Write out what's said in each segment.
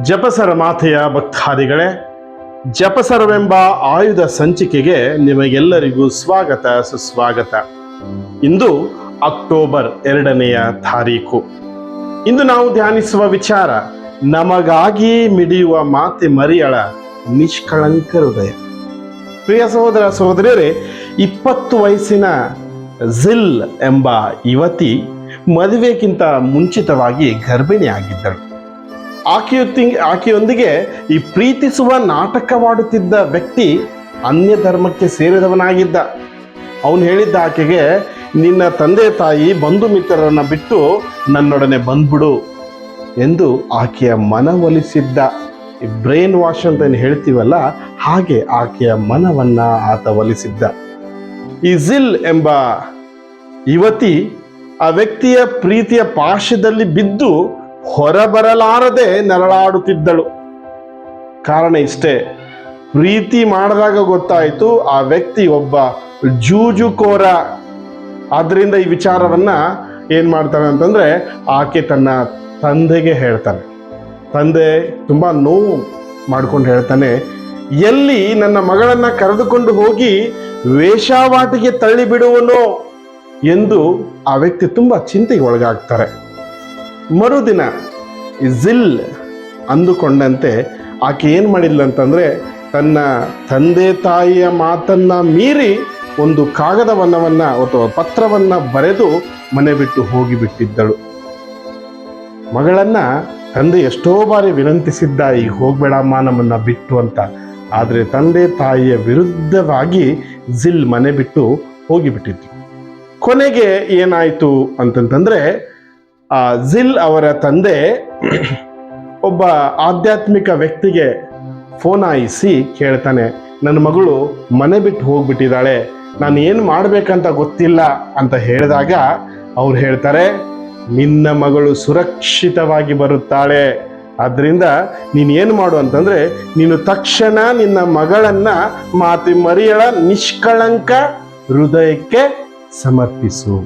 ಜಪಸರ ಮಾತೆಯ ಭಕ್ತಾದಿಗಳೇ, ಜಪಸರವೆಂಬ ಆಯುಧ ಸಂಚಿಕೆಗೆ ನಿಮಗೆಲ್ಲರಿಗೂ ಸ್ವಾಗತ, ಸುಸ್ವಾಗತ. ಇಂದು ಅಕ್ಟೋಬರ್ ಎರಡನೆಯ ತಾರೀಕು. ಇಂದು ನಾವು ಧ್ಯಾನಿಸುವ ವಿಚಾರ, ನಮಗಾಗಿ ಮಿಡಿಯುವ ಮಾತೆ ಮರಿಯಳ ನಿಷ್ಕಳಂಕ ಹೃದಯ. ಪ್ರಿಯ ಸಹೋದರ ಸಹೋದರಿಯರೇ, ಇಪ್ಪತ್ತು ವಯಸ್ಸಿನ ಜಿಲ್ ಎಂಬ ಯುವತಿ ಮದುವೆಗಿಂತ ಮುಂಚಿತವಾಗಿ ಗರ್ಭಿಣಿಯಾಗಿದ್ದಳು. ಆಕೆಯೊತ್ತಿ ಆಕೆಯೊಂದಿಗೆ ಈ ಪ್ರೀತಿಸುವ ನಾಟಕವಾಡುತ್ತಿದ್ದ ವ್ಯಕ್ತಿ ಅನ್ಯ ಧರ್ಮಕ್ಕೆ ಸೇರಿದವನಾಗಿದ್ದ. ಅವನು ಹೇಳಿದ್ದ ಆಕೆಗೆ, ನಿನ್ನ ತಂದೆ ತಾಯಿ ಬಂಧು ಮಿತ್ರರನ್ನು ಬಿಟ್ಟು ನನ್ನೊಡನೆ ಬಂದ್ಬಿಡು ಎಂದು ಆಕೆಯ ಮನವೊಲಿಸಿದ್ದ. ಬ್ರೈನ್ ವಾಶ್ ಅಂತ ಏನು ಹೇಳ್ತೀವಲ್ಲ, ಹಾಗೆ ಆಕೆಯ ಮನವನ್ನ ಆತ ಒಲಿಸಿದ್ದ. ಇಜಿಲ್ ಜಿಲ್ ಎಂಬ ಯುವತಿ ಆ ವ್ಯಕ್ತಿಯ ಪ್ರೀತಿಯ ಪಾಶದಲ್ಲಿ ಬಿದ್ದು ಹೊರಬರಲಾರದೆ ನರಳಾಡುತ್ತಿದ್ದಳು. ಕಾರಣ ಇಷ್ಟೇ, ಪ್ರೀತಿ ಮಾಡಿದಾಗ ಗೊತ್ತಾಯಿತು ಆ ವ್ಯಕ್ತಿ ಒಬ್ಬ ಜೂಜುಕೋರ. ಆದ್ರಿಂದ ಈ ವಿಚಾರವನ್ನ ಏನ್ ಮಾಡ್ತಾನೆ ಅಂತಂದ್ರೆ ಆಕೆ ತನ್ನ ತಂದೆಗೆ ಹೇಳ್ತಾನೆ. ತಂದೆ ತುಂಬಾ ನೋವು ಮಾಡ್ಕೊಂಡು ಹೇಳ್ತಾನೆ, ಎಲ್ಲಿ ನನ್ನ ಮಗಳನ್ನ ಕರೆದುಕೊಂಡು ಹೋಗಿ ವೇಷಾವಾಟಿಗೆ ತಳ್ಳಿ ಬಿಡುವನೋ ಎಂದು ಆ ವ್ಯಕ್ತಿ ತುಂಬಾ ಚಿಂತೆಗೆ ಒಳಗಾಗ್ತಾರೆ. ಮರುದಿನ ಜಿಲ್ ಅಂದುಕೊಂಡಂತೆ ಆಕೆ ಏನು ಮಾಡಿಲ್ಲ ಅಂತಂದರೆ ತನ್ನ ತಂದೆ ತಾಯಿಯ ಮಾತನ್ನ ಮೀರಿ ಒಂದು ಕಾಗದವನ್ನವನ್ನ ಅಥವಾ ಪತ್ರವನ್ನ ಬರೆದು ಮನೆ ಬಿಟ್ಟು ಹೋಗಿಬಿಟ್ಟಿದ್ದಳು. ಮಗಳನ್ನ ತಂದೆ ಎಷ್ಟೋ ಬಾರಿ ವಿನಂತಿಸಿದ್ದ, ಈಗ ಹೋಗಬೇಡ ಮಾನವನ್ನು ಬಿಟ್ಟು ಅಂತ. ಆದರೆ ತಂದೆ ತಾಯಿಯ ವಿರುದ್ಧವಾಗಿ ಜಿಲ್ ಮನೆ ಬಿಟ್ಟು ಹೋಗಿಬಿಟ್ಟಿದ್ಲು ಕೊನೆಗೆ ಏನಾಯಿತು ಅಂತಂತಂದ್ರೆ ಜಿಲ್ ಅವರ ತಂದೆ ಒಬ್ಬ ಆಧ್ಯಾತ್ಮಿಕ ವ್ಯಕ್ತಿಗೆ ಫೋನ್ ಆಯಿಸಿ ಕೇಳ್ತಾನೆ, ನನ್ನ ಮಗಳು ಮನೆ ಬಿಟ್ಟು ಹೋಗ್ಬಿಟ್ಟಿದ್ದಾಳೆ, ನಾನು ಏನು ಮಾಡಬೇಕಂತ ಗೊತ್ತಿಲ್ಲ ಅಂತ ಹೇಳಿದಾಗ ಅವ್ರು ಹೇಳ್ತಾರೆ, ನಿನ್ನ ಮಗಳು ಸುರಕ್ಷಿತವಾಗಿ ಬರುತ್ತಾಳೆ ಆದ್ದರಿಂದ ನೀನು ಏನು ಮಾಡು ಅಂತಂದ್ರೆ ನೀನು ತಕ್ಷಣ ನಿನ್ನ ಮಗಳನ್ನ ಮಾತಿ ಮರಿಯಳ ನಿಷ್ಕಳಂಕ ಹೃದಯಕ್ಕೆ ಸಮರ್ಪಿಸು.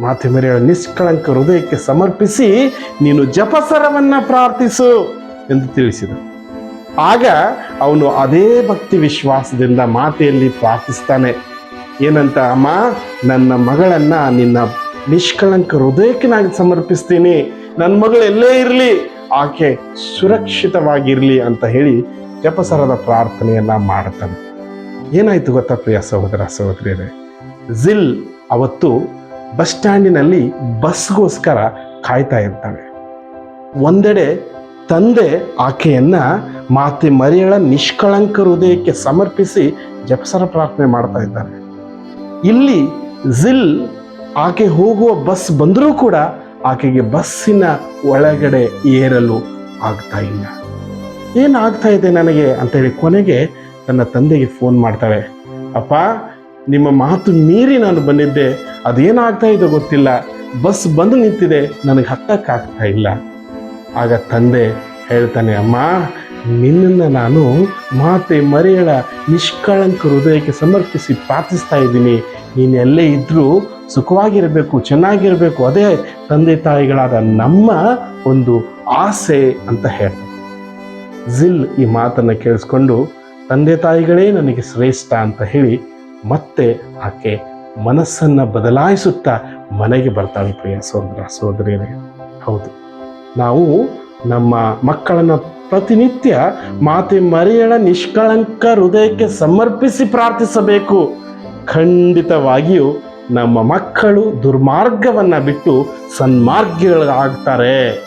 ಮಾತೆ ಮರಿಯಳ ನಿಷ್ಕಳಂಕ ಹೃದಯಕ್ಕೆ ಸಮರ್ಪಿಸಿ ನೀನು ಜಪಸರವನ್ನ ಪ್ರಾರ್ಥಿಸು ಎಂದು ತಿಳಿಸಿದರು. ಆಗ ಅವನು ಅದೇ ಭಕ್ತಿ ವಿಶ್ವಾಸದಿಂದ ಮಾತೆಯಲ್ಲಿ ಪ್ರಾರ್ಥಿಸ್ತಾನೆ. ಏನಂತ ಅಮ್ಮ, ನನ್ನ ಮಗಳನ್ನ ನಿನ್ನ ನಿಷ್ಕಳಂಕ ಹೃದಯಕ್ಕೆ ನಾನು ಸಮರ್ಪಿಸ್ತೀನಿ. ನನ್ನ ಮಗಳು ಎಲ್ಲೇ ಇರಲಿ, ಆಕೆ ಸುರಕ್ಷಿತವಾಗಿರಲಿ ಅಂತ ಹೇಳಿ ಜಪಸರದ ಪ್ರಾರ್ಥನೆಯನ್ನ ಮಾಡ್ತಾನೆ. ಏನಾಯ್ತು ಗೊತ್ತಾ ಪ್ರಿಯ ಸಹೋದರ ಸಹೋದರಿಯರೇ? ಜಿಲ್ ಅವತ್ತು ಬಸ್ ಸ್ಟ್ಯಾಂಡಿನಲ್ಲಿ ಬಸ್ಗೋಸ್ಕರ ಕಾಯ್ತಾ ಇರ್ತವೆ. ಒಂದೆಡೆ ತಂದೆ ಆಕೆಯನ್ನ ಮಾತೆ ಮರಿಯಳ ನಿಷ್ಕಳಂಕ ಹೃದಯಕ್ಕೆ ಸಮರ್ಪಿಸಿ ಜಪಸರ ಪ್ರಾರ್ಥನೆ ಮಾಡ್ತಾ ಇದ್ದಾರೆ. ಇಲ್ಲಿ ಜಿಲ್ ಆಕೆ ಹೋಗುವ ಬಸ್ ಬಂದರೂ ಕೂಡ ಆಕೆಗೆ ಬಸ್ಸಿನ ಒಳಗಡೆ ಏರಲು ಆಗ್ತಾ ಇಲ್ಲ. ಏನಾಗ್ತಾ ಇದೆ ನನಗೆ ಅಂತೇಳಿ ಕೊನೆಗೆ ತನ್ನ ತಂದೆಗೆ ಫೋನ್ ಮಾಡ್ತಾಳೆ ಅಪ್ಪ ನಿಮ್ಮ ಮಾತು ಮೀರಿ ನಾನು ಬಂದಿದ್ದೆ, ಅದೇನಾಗ್ತಾ ಇದೆ ಗೊತ್ತಿಲ್ಲ. ಬಸ್ ಬಂದು ನಿಂತಿದೆ, ನನಗೆ ಹತ್ತಕ್ಕಾಗ್ತಾ ಇಲ್ಲ. ಆಗ ತಂದೆ ಹೇಳ್ತಾನೆ, ಅಮ್ಮ, ನಿನ್ನನ್ನು ನಾನು ಮಾತೆ ಮರಿಯಳ ನಿಷ್ಕಳಂಕ ಹೃದಯಕ್ಕೆ ಸಮರ್ಪಿಸಿ ಪ್ರಾರ್ಥಿಸ್ತಾ ಇದ್ದೀನಿ. ನೀನು ಎಲ್ಲೇ ಇದ್ರೂ ಸುಖವಾಗಿರಬೇಕು, ಚೆನ್ನಾಗಿರಬೇಕು. ಅದೇ ತಂದೆ ತಾಯಿಗಳಾದ ನಮ್ಮ ಒಂದು ಆಸೆ ಅಂತ ಹೇಳ್ತಾರೆ ಜಿಲ್ ಈ ಮಾತನ್ನು ಕೇಳಿಸ್ಕೊಂಡು, ತಂದೆ ತಾಯಿಗಳೇ ನನಗೆ ಶ್ರೇಷ್ಠ ಅಂತ ಹೇಳಿ ಮತ್ತೆ ಆಕೆ ಮನಸ್ಸನ್ನ ಬದಲಾಯಿಸುತ್ತಾ ಮನೆಗೆ ಬರ್ತಾಳೆ ಪ್ರಿಯ ಸೋದರ, ಸೋದರಿಯರೇ. ಹೌದು. ನಾವು ನಮ್ಮ ಮಕ್ಕಳನ್ನು ಪ್ರತಿನಿತ್ಯ ಮಾತೆ ಮರಿಯಳ ನಿಷ್ಕಳಂಕ ಹೃದಯಕ್ಕೆ ಸಮರ್ಪಿಸಿ ಪ್ರಾರ್ಥಿಸಬೇಕು. ಖಂಡಿತವಾಗಿಯೂ ನಮ್ಮ ಮಕ್ಕಳು ದುರ್ಮಾರ್ಗವನ್ನ ಬಿಟ್ಟು ಸನ್ಮಾರ್ಗಿಗಳಾಗ್ತಾರೆ.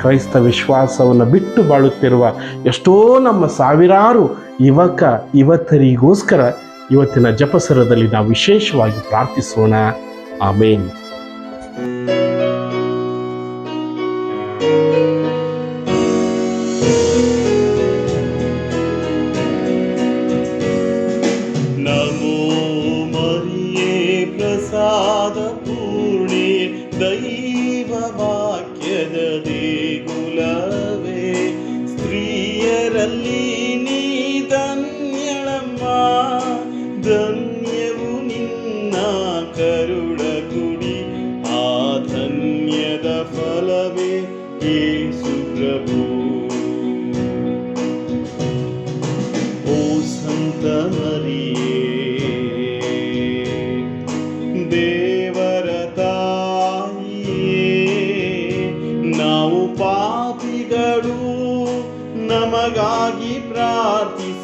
ಕ್ರೈಸ್ತ ವಿಶ್ವಾಸವನ್ನು ಬಿಟ್ಟು ಬಾಳುತ್ತಿರುವ ಎಷ್ಟೋ ನಮ್ಮ ಸಾವಿರಾರು ಯುವಕ, ಯುವತರಿಗೋಸ್ಕರ ಇವತ್ತಿನ ಜಪಸರದಲ್ಲಿ ನಾವು ವಿಶೇಷವಾಗಿ ಪ್ರಾರ್ಥಿಸೋಣ. ಆಮೇನ್. ಮರಿಯೇ ಪ್ರಸಾದ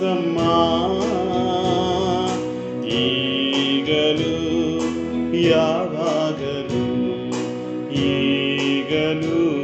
ಪ್ರಾರ್ಥಿಸಮ್ಮ ಈಗಲೂ ಯಾವಾಗಲೂ ಈಗಲೂ